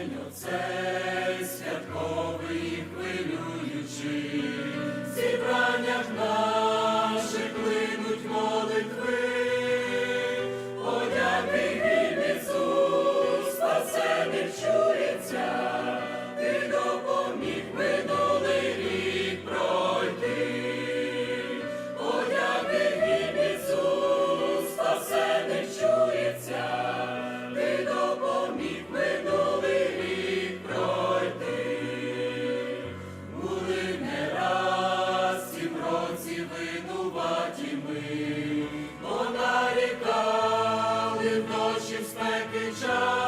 день оцей святковий хвилюючий. ми понарікали в ночі в спеки час.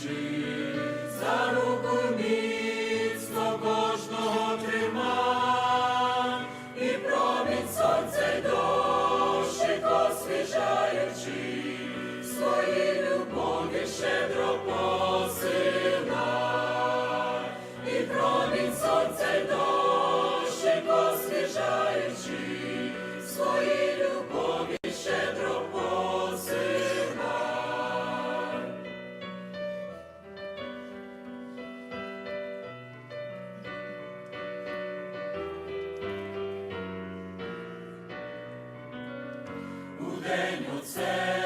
Jesus. у день оце.